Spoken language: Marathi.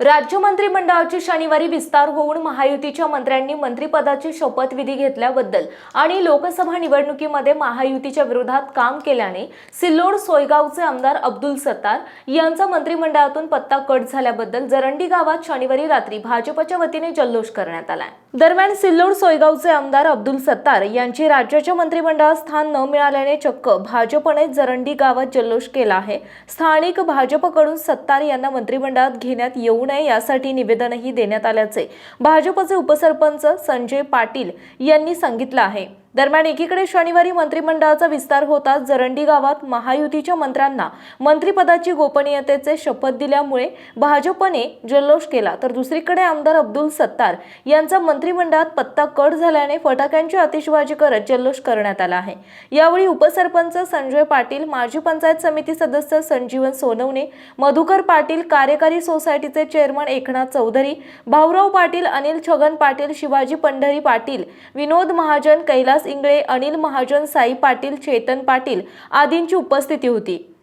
राज्य मंत्रिमंडळाची शनिवारी विस्तार होऊन महायुतीच्या मंत्र्यांनी मंत्रिपदाची शपथविधी घेतल्याबद्दल आणि लोकसभा निवडणुकीमध्ये महायुतीच्या विरोधात काम केल्याने सिल्लोड सोयगावचे आमदार अब्दुल सत्तार यांचा मंत्रिमंडळातून पत्ता कट झाल्याबद्दल जरंडी गावात शनिवारी रात्री भाजपच्या वतीने जल्लोष करण्यात आलाय. दरम्यान सिल्लोड सोयगावचे आमदार अब्दुल सत्तार यांची राज्याच्या मंत्रिमंडळात स्थान न मिळाल्याने चक्क भाजपने जरंडी गावात जल्लोष केला आहे. स्थानिक भाजपकडून सत्तार यांना मंत्रिमंडळात घेण्यात होऊ नये यासाठी निवेदनही देण्यात आल्याचे भाजपचे उपसरपंच संजय पाटील यांनी सांगितलं आहे. दरम्यान एकीकडे शनिवारी मंत्रिमंडळाचा विस्तार होताच जरंडी गावात महायुतीच्या मंत्र्यांना मंत्रिपदाची गोपनीयतेचे शपथ दिल्यामुळे भाजपने जल्लोष केला. तर दुसरीकडे आमदार अब्दुल सत्तार यांचा मंत्रिमंडळात पत्ता कट झाल्याने फटाक्यांची आतिषबाजी करत जल्लोष करण्यात आला आहे. यावेळी उपसरपंच संजय पाटील माजी पंचायत समिती सदस्य संजीवन सोनवणे मधुकर पाटील कार्यकारी सोसायटीचे चेअरमन एकनाथ चौधरी भाऊराव पाटील अनिल छगन पाटील शिवाजी पंढरी पाटील विनोद महाजन कैलास इंगळे अनिल महाजन साई पाटील चेतन पाटील आदींची उपस्थिती होती.